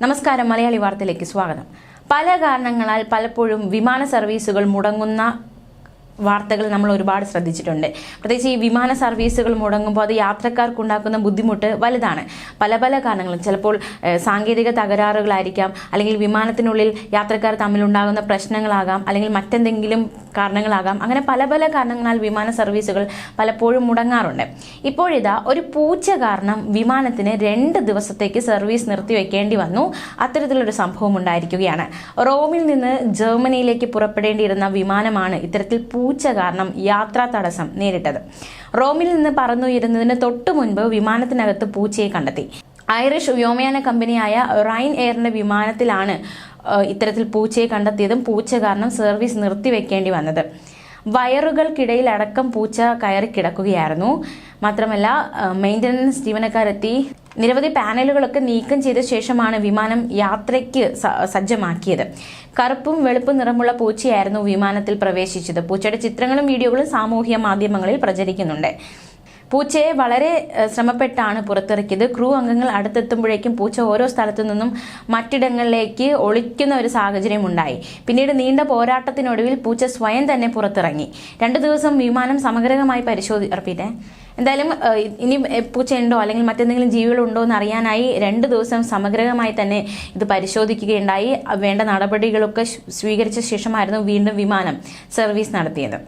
നമസ്കാരം മലയാളി വാർത്തയിലേക്ക് സ്വാഗതം. പല കാരണങ്ങളാൽ പലപ്പോഴും വിമാന സർവീസുകൾ മുടങ്ങുന്ന വാർത്തകൾ നമ്മൾ ഒരുപാട് ശ്രദ്ധിച്ചിട്ടുണ്ട്. പ്രത്യേകിച്ച് ഈ വിമാന സർവീസുകൾ മുടങ്ങുമ്പോൾ അത് യാത്രക്കാർക്കുണ്ടാക്കുന്ന ബുദ്ധിമുട്ട് വലുതാണ്. പല പല കാരണങ്ങളും. ചിലപ്പോൾ സാങ്കേതിക തകരാറുകളായിരിക്കാം. അല്ലെങ്കിൽ വിമാനത്തിനുള്ളിൽ യാത്രക്കാർ തമ്മിലുണ്ടാകുന്ന പ്രശ്നങ്ങളാകാം. അല്ലെങ്കിൽ മറ്റെന്തെങ്കിലും കാരണങ്ങളാകാം. അങ്ങനെ പല പല കാരണങ്ങളാൽ വിമാന സർവീസുകൾ പലപ്പോഴും മുടങ്ങാറുണ്ട്. ഇപ്പോഴിതാ ഒരു പൂച്ച കാരണം വിമാനത്തിന് രണ്ട് ദിവസത്തേക്ക് സർവീസ് നിർത്തിവെക്കേണ്ടി വന്നു. അത്തരത്തിലൊരു സംഭവം ഉണ്ടായിരിക്കുകയാണ്. റോമിൽ നിന്ന് ജർമ്മനിയിലേക്ക് പുറപ്പെടേണ്ടിയിരുന്ന വിമാനമാണ് ഇത്തരത്തിൽ പൂച്ച കാരണം യാത്രാ തടസ്സം നേരിട്ടത്. റോമിൽ നിന്ന് പറന്നുയരുന്നതിന് തൊട്ടു മുൻപ് വിമാനത്തിനകത്ത് പൂച്ചയെ കണ്ടെത്തി. ഐറിഷ് വ്യോമയാന കമ്പനിയായ റൈൻ എയറിന്റെ വിമാനത്തിലാണ് ഇത്തരത്തിൽ പൂച്ചയെ കണ്ടെത്തിയതും പൂച്ച കാരണം സർവീസ് നിർത്തിവെക്കേണ്ടി വന്നത്. വയറുകൾക്കിടയിൽ അടക്കം പൂച്ച കയറി കിടക്കുകയായിരുന്നു. മാത്രമല്ല മെയിന്റനൻസ് ജീവനക്കാരെത്തി. നിരവധി പാനലുകളൊക്കെ നീക്കം ചെയ്ത ശേഷമാണ് വിമാനം യാത്രയ്ക്ക് സജ്ജമാക്കിയത്. കറുപ്പും വെളുപ്പും നിറമുള്ള പൂച്ചയായിരുന്നു വിമാനത്തിൽ പ്രവേശിച്ചത്. പൂച്ചയുടെ ചിത്രങ്ങളും വീഡിയോകളും സാമൂഹ്യ മാധ്യമങ്ങളിൽ പ്രചരിക്കുന്നുണ്ട്. പൂച്ചയെ വളരെ ശ്രമപ്പെട്ടാണ് പുറത്തിറക്കിയത്. ക്രൂ അംഗങ്ങൾ അടുത്തെത്തുമ്പോഴേക്കും പൂച്ച ഓരോ സ്ഥലത്തു നിന്നും മറ്റിടങ്ങളിലേക്ക് ഒളിക്കുന്ന ഒരു സാഹചര്യം ഉണ്ടായി. പിന്നീട് നീണ്ട പോരാട്ടത്തിനൊടുവിൽ പൂച്ച സ്വയം തന്നെ പുറത്തിറങ്ങി. രണ്ടു ദിവസം വിമാനം സമഗ്രമായി പരിശോധി റിപ്പീറ്റേ എന്തായാലും ഇനി പൂച്ചയുണ്ടോ അല്ലെങ്കിൽ മറ്റെന്തെങ്കിലും ജീവികളുണ്ടോ എന്ന് അറിയാനായി രണ്ട് ദിവസം സമഗ്രമായി തന്നെ ഇത് പരിശോധിക്കുകയുണ്ടായി. വേണ്ട നടപടികളൊക്കെ സ്വീകരിച്ച ശേഷമായിരുന്നു വീണ്ടും വിമാനം സർവീസ് നടത്തിയത്.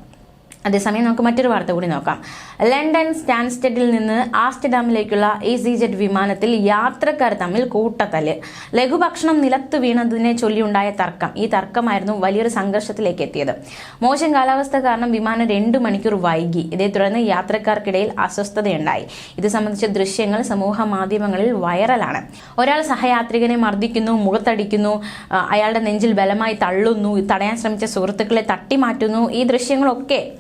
അതേസമയം നമുക്ക് മറ്റൊരു വാർത്ത കൂടി നോക്കാം. ലണ്ടൻ സ്റ്റാൻസ്റ്റഡിൽ നിന്ന് ആസ്റ്റഡാമിലേക്കുള്ള എ സി ജെറ്റ് വിമാനത്തിൽ യാത്രക്കാർ തമ്മിൽ കൂട്ടത്തല്ല്. ലഘുഭക്ഷണം നിലത്ത് വീണതിനെ ചൊല്ലിയുണ്ടായ തർക്കം. ഈ തർക്കമായിരുന്നു വലിയൊരു സംഘർഷത്തിലേക്ക് എത്തിയത്. മോശം കാലാവസ്ഥ കാരണം വിമാനം രണ്ടു മണിക്കൂർ വൈകി. ഇതേ തുടർന്ന് യാത്രക്കാർക്കിടയിൽ അസ്വസ്ഥതയുണ്ടായി. ഇത് സംബന്ധിച്ച ദൃശ്യങ്ങൾ സമൂഹ മാധ്യമങ്ങളിൽ വൈറലാണ്. ഒരാൾ സഹയാത്രികനെ മർദ്ദിക്കുന്നു മുഖത്തടിക്കുന്നു അയാളുടെ നെഞ്ചിൽ ബലമായി തള്ളുന്നു തടയാൻ ശ്രമിച്ച സുഹൃത്തുക്കളെ തട്ടിമാറ്റുന്നു. ഈ ദൃശ്യങ്ങളൊക്കെ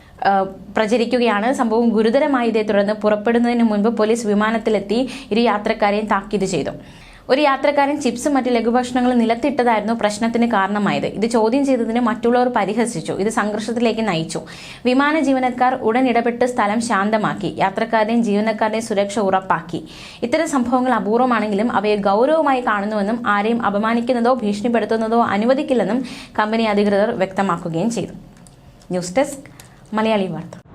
പ്രചരിക്കുകയാണ്. സംഭവം ഗുരുതരമായതേ തുടർന്ന് പുറപ്പെടുന്നതിന് മുൻപ് പോലീസ് വിമാനത്തിലെത്തി ഇരു യാത്രക്കാരെയും താക്കീത് ചെയ്തു. ഒരു യാത്രക്കാരൻ ചിപ്സും മറ്റ് ലഘുഭക്ഷണങ്ങളും നിലത്തിട്ടതായിരുന്നു പ്രശ്നത്തിന് കാരണമായത്. ഇത് ചോദ്യം ചെയ്തതിന് മറ്റുള്ളവർ പരിഹസിച്ചു. ഇത് സംഘർഷത്തിലേക്ക് നയിച്ചു. വിമാന ജീവനക്കാർ ഉടൻ ഇടപെട്ട് സ്ഥലം ശാന്തമാക്കി. യാത്രക്കാരുടെയും ജീവനക്കാരുടെയും സുരക്ഷ ഉറപ്പാക്കി. ഇത്തരം സംഭവങ്ങൾ അപൂർവമാണെങ്കിലും അവയെ ഗൗരവമായി കാണുന്നുവെന്നും ആരെയും അപമാനിക്കുന്നതോ ഭീഷണിപ്പെടുത്തുന്നതോ അനുവദിക്കില്ലെന്നും കമ്പനി അധികൃതർ വ്യക്തമാക്കുകയും ചെയ്തു. ന്യൂസ് ഡെസ്ക് മലയാളി വാർത്ത.